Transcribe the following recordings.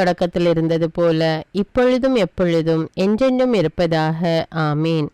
தொடக்கத்தில் இருந்தது போல இப்பொழுதும் எப்பொழுதும் என்றென்றும் இருப்பதாக. ஆமீன்.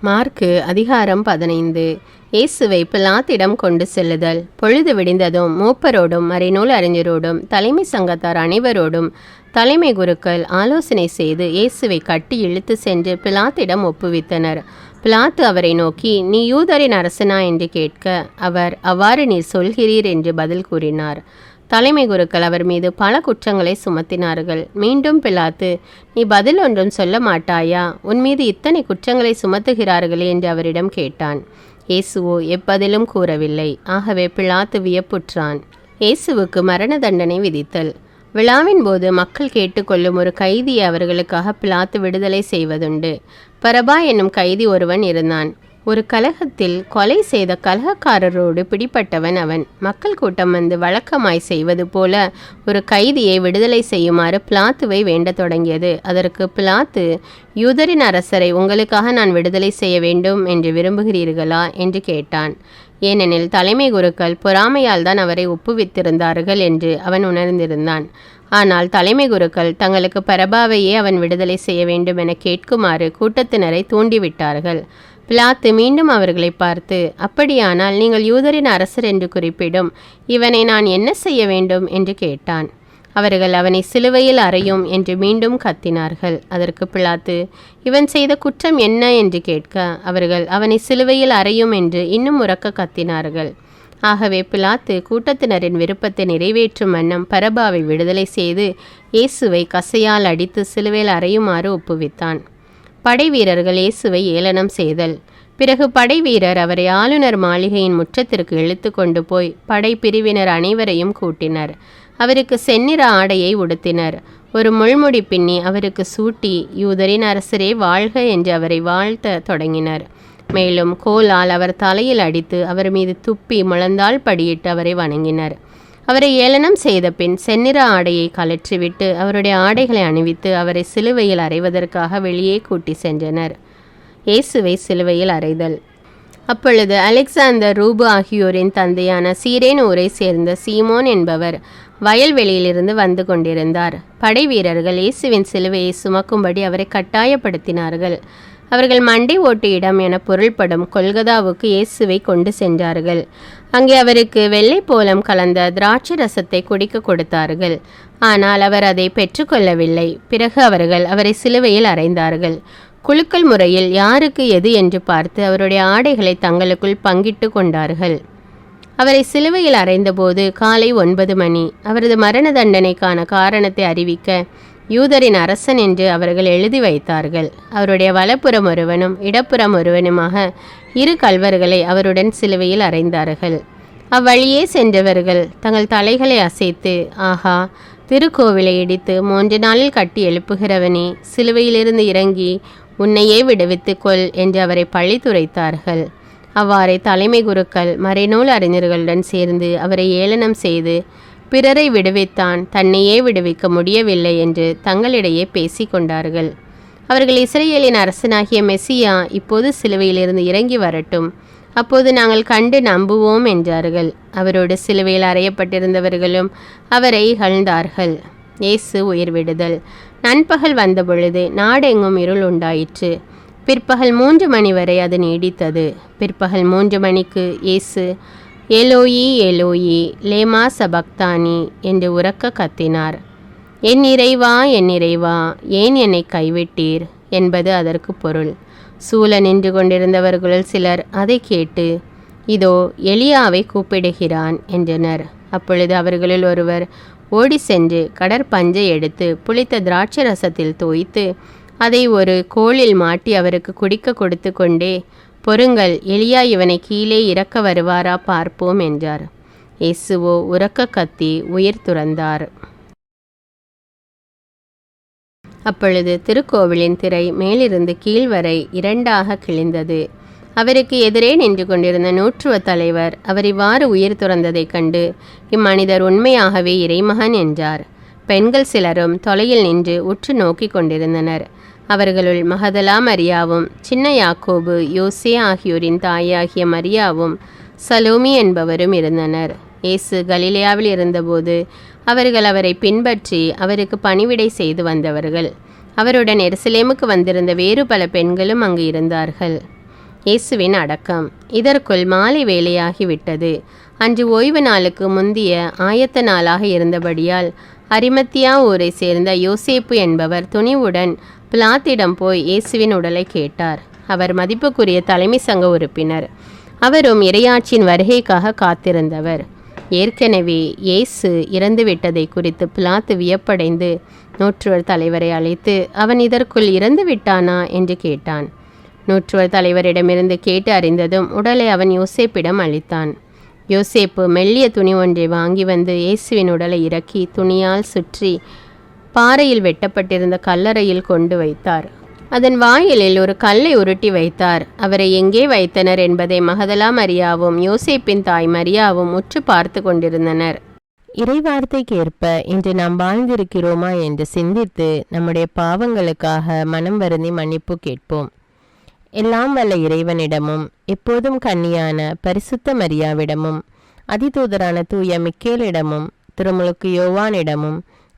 மார்க்கு அதிகாரம் பதினைந்து. இயேசுவை பிலாத்திடம் கொண்டு செல்லுதல். பொழுது விடிந்ததும் மூப்பரோடும் மறைநூல் அறிஞரோடும் தலைமை சங்கத்தார் அனைவரோடும் தலைமை குருக்கள் ஆலோசனை செய்து இயேசுவை கட்டி இழுத்து சென்று பிலாத்திடம் ஒப்புவித்தனர். பிலாத்து அவரை நோக்கி நீ யூதரின் அரசனா? என்று கேட்க அவர் அவ்வாறு நீர் சொல்கிறீர் என்று பதில் கூறினார். தலைமை குருக்கள் அவர் மீது பல குற்றங்களை சுமத்தினார்கள். மீண்டும் பிலாத்து நீ பதில் ஒன்றும் சொல்ல மாட்டாயா? உன் மீது இத்தனை குற்றங்களை சுமத்துகிறார்களே? என்று அவரிடம் கேட்டான். இயேசுவோ எப்பதிலும் கூறவில்லை. ஆகவே பிலாத்து வியப்புற்றான். இயேசுவுக்கு மரண தண்டனை விதித்தல். விழாவின் போது மக்கள் கேட்டுக்கொள்ளும் ஒரு கைதியை அவர்களுக்காக பிளாத்து விடுதலை செய்வதுண்டு. பரபா என்னும் கைதி ஒருவன் இருந்தான். ஒரு கலகத்தில் கொலை செய்த கலகக்காரரோடு பிடிப்பட்டவன் அவன். மக்கள் கூட்டம் வந்து வழக்கமாய் செய்வது போல ஒரு கைதியை விடுதலை செய்யுமாறு பிளாத்துவை வேண்டத் தொடங்கியது. அதற்கு பிளாத்து யூதரின் அரசரை உங்களுக்காக நான் விடுதலை செய்ய வேண்டும் என்று விரும்புகிறீர்களா? என்று கேட்டான். ஏனெனில் தலைமை குருக்கள் பொறாமையால் தான் அவரை ஒப்புவித்திருந்தார்கள் என்று அவன் உணர்ந்திருந்தான். ஆனால் தலைமை குருக்கள் தங்களுக்கு பரபாவையே அவன் விடுதலை செய்ய வேண்டும் என கேட்குமாறு கூட்டத்தினரை தூண்டிவிட்டார்கள். பிலாத்து மீண்டும் அவர்களை பார்த்து அப்படியானால் நீங்கள் யூதரின் அரசர் என்று குறிப்பிடும் இவனை நான் என்ன செய்ய வேண்டும்? என்று கேட்டான். அவர்கள் அவனை சிலுவையில் அறையும் என்று மீண்டும் கத்தினார்கள். அதற்கு பிளாத்து இவன் செய்த குற்றம் என்ன? என்று கேட்க அவர்கள் அவனை சிலுவையில் அறையும் என்று இன்னும் உறக்க கத்தினார்கள். ஆகவே பிலாத்து கூட்டத்தினரின் விருப்பத்தை நிறைவேற்றும் வண்ணம் பரபாவை விடுதலை செய்து இயேசுவை கசையால் அடித்து சிலுவையில் அறையுமாறு ஒப்புவித்தான். படைவீரர்கள் இயேசுவை ஏளனம் செய்தல். பிறகு படை வீரர் அவரை ஆளுநர் மாளிகையின் முற்றத்திற்கு இழுத்து கொண்டு போய் படை பிரிவினர் அனைவரையும் கூட்டினர். அவருக்கு செந்நிற ஆடையை உடுத்தினர். ஒரு முள்முடி பின்னி அவருக்கு சூட்டி யூதரின் அரசரே வாழ்க என்று அவரை வாழ்த்த தொடங்கினர். மேலும் கோலால் அவர் தலையில் அடித்து அவர் மீது துப்பி முழந்தால் படியிட்டு அவரை வணங்கினர். அவரை ஏளனம் செய்த பின் செந்நிற ஆடையை கலற்றிவிட்டு அவருடைய ஆடைகளை அணிவித்து அவரை சிலுவையில் அறைவதற்காக வெளியே கூட்டி சென்றனர். இயேசுவை சிலுவையில் அறைதல். அப்பொழுது அலெக்சாந்தர் ரூபு ஆகியோரின் தந்தையான சீரேன் ஊரை சேர்ந்த சீமோன் என்பவர் வயல்வெளியிலிருந்து வந்து கொண்டிருந்தார். படை வீரர்கள் இயேசுவின் சிலுவையை சுமக்கும்படி அவரை கட்டாயப்படுத்தினார்கள். அவர்கள் மண்டை ஓட்டு இடம் என பொருள்படும் கொல்கதாவுக்கு இயேசுவை கொண்டு சென்றார்கள். அங்கே அவருக்கு வெள்ளை போலம் கலந்த திராட்சை ரசத்தை குடிக்க கொடுத்தார்கள். ஆனால் அவர் அதை பெற்றுக்கொள்ளவில்லை. பிறகு அவர்கள் அவரை சிலுவையில் அறைந்தார்கள். குலுக்கல் முறையில் யாருக்கு எது என்று பார்த்து அவருடைய ஆடைகளை தங்களுக்குள் பங்கிட்டு கொண்டார்கள். அவரை சிலுவையில் அறைந்தபோது காலை ஒன்பது மணி. அவரது மரண தண்டனைக்கான காரணத்தை அறிவிக்க யூதரின் அரசன் என்று அவர்கள் எழுதி வைத்தார்கள். அவருடைய வலப்புறம் ஒருவனும் இடப்புறம் ஒருவனுமாக இரு கல்வர்களை அவருடன் சிலுவையில் அறைந்தார்கள். அவ்வழியே சென்றவர்கள் தங்கள் தலைகளை அசைத்து ஆஹா திருக்கோவிலை இடித்து மூன்று நாளில் கட்டி எழுப்புகிறவனே சிலுவையிலிருந்து இறங்கி உன்னையே விடுவித்து கொள் என்று அவரை பழித்துரைத்தார்கள் அவ்வாறே தலைமை குருக்கள் மறைநூல் அறிஞர்களுடன் சேர்ந்து அவரை ஏளனம் செய்து பிறரை விடுவித்தான் தன்னையே விடுவிக்க முடியவில்லை என்று தங்களிடையே பேசிக்கொண்டார்கள் அவர்கள் இஸ்ரேலின் அரசனாகிய மெஸ்ஸியா இப்போது சிலுவையிலிருந்து இறங்கி வரட்டும். அப்போது நாங்கள் கண்டு நம்புவோம் என்றார்கள். அவரோடு சிலுவையில் அறையப்பட்டிருந்தவர்களும் அவரை இகழ்ந்தார்கள். இயேசு உயிர்விடுதல் நண்பகல் வந்தபொழுது நாடெங்கும் இருள் உண்டாயிற்று. பிற்பகல் மூன்று மணி வரை அது நீடித்தது. பிற்பகல் மூன்று மணிக்கு இயேசு எலோயி எலோயி லேமா சபக்தானி என்று உறக்க கத்தினார். என் இறைவா என் இறைவா ஏன் என்னை கைவிட்டீர்? என்பது அதற்கு பொருள். சூழ நின்று கொண்டிருந்தவர்களுள் சிலர் அதை கேட்டு இதோ எலியாவை கூப்பிடுகிறான் என்றனர். அப்பொழுது அவர்களில் ஒருவர் ஓடி சென்று கடற்பஞ்சை எடுத்து புளித்த திராட்சை ரசத்தில் தோய்த்து அதை ஒரு கோளில் மாட்டி அவருக்கு குடிக்க கொடுத்து கொண்டே பொறுங்கள் எலியா இவனை கீழே இறக்க வருவாரா பார்ப்போம் என்றார். இயேசுவோ உறக்க கத்தி உயிர் துறந்தார். அப்பொழுது திருக்கோவிலின் திரை மேலிருந்து கீழ் வரை இரண்டாக கிழிந்தது. அவருக்கு எதிரே நின்று கொண்டிருந்த நூற்றுவ தலைவர் அவர் இவ்வாறு உயிர் துறந்ததைக் கண்டு இம்மனிதர் உண்மையாகவே இறைமகன் என்றார். பெண்கள் சிலரும் தொலையில் நின்று உற்று நோக்கி கொண்டிருந்தனர். அவர்களுள் மகதலா மரியாவும் சின்ன யாக்கோபு யோசே ஆகியோரின் தாயாகிய மரியாவும் சலோமி என்பவரும் இருந்தனர். இயேசு கலிலேயாவில் இருந்தபோது அவர்கள் அவரை பின்பற்றி அவருக்கு பணிவிடை செய்து வந்தவர்கள். அவருடன் எருசலேமுக்கு வந்திருந்த வேறு பல பெண்களும் அங்கு இருந்தார்கள். இயேசுவின் அடக்கம் இதற்குள் மாலை வேலையாகிவிட்டது. அன்று ஓய்வு நாளுக்கு முந்திய ஆயத்த நாளாக இருந்தபடியால் அரிமத்தியா ஊரை சேர்ந்த யோசேப்பு என்பவர் துணிவுடன் பிளாத்திடம் போய் இயேசுவின் உடலை கேட்டார். அவர் மதிப்புக்குரிய தலைமை சங்க உறுப்பினர். அவரும் இரையாட்சியின் வருகைக்காக காத்திருந்தவர். ஏற்கனவே இயேசு இறந்துவிட்டதை குறித்து பிலாத்து வியப்படைந்து நூற்றுவர் தலைவரை அழைத்து அவன் இதற்குள் இறந்து விட்டானா? என்று கேட்டான். நூற்றுவர் தலைவரிடமிருந்து கேட்டு அறிந்ததும் உடலை அவன் யோசேப்பிடம் அளித்தான். யோசேப்பு மெல்லிய துணி ஒன்றை வாங்கி வந்து இயேசுவின் உடலை இறக்கி துணியால் சுற்றி பாறையில் வெட்டப்பட்டிருந்த கல்லறையில் கொண்டு வைத்தார். அதன் வாயிலில் ஒரு கல்லை உருட்டி வைத்தார். அவரை எங்கே வைத்தனர் என்பதை மகதலா மரியாவும் யோசேப்பின் தாய் மரியாவும் உற்று பார்த்து கொண்டிருந்தனர். இறைவார்த்தைக்கேற்ப இன்று நாம் வாழ்ந்திருக்கிறோமா என்று சிந்தித்து நம்முடைய பாவங்களுக்காக மனம் வருந்தி மன்னிப்பு கேட்போம். எல்லாம் வல்ல இறைவனிடமும் எப்போதும் கன்னியான பரிசுத்த மரியாவிடமும் அதிதூதரான தூய மிக்கேலிடமும் திருமுழுக்கு யோவானிடமும்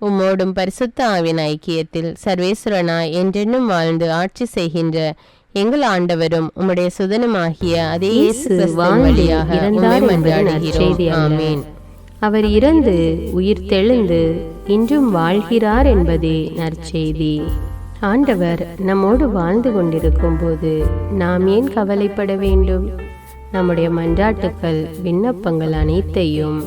உம்மோடும் பரிசுத்த ஆவின் ஐக்கியத்தில் சர்வேஸ்வரனாய் என்றென்னும் வாழ்ந்து ஆட்சி செய்கின்ற எங்கள் ஆண்டவரும் உம்முடைய சுதனமாகிய அதே ஆமென். அவர் இறந்து உயிர் தெழுந்து இன்றும் வாழ்கிறார் என்பதே நற்செய்தி. ஆண்டவர் நம்மோடு வாழ்ந்து கொண்டிருக்கும் போது நாம் ஏன் கவலைப்பட வேண்டும்? நம்முடைய மன்றாட்டுக்கள் விண்ணப்பங்கள் அனைத்தையும்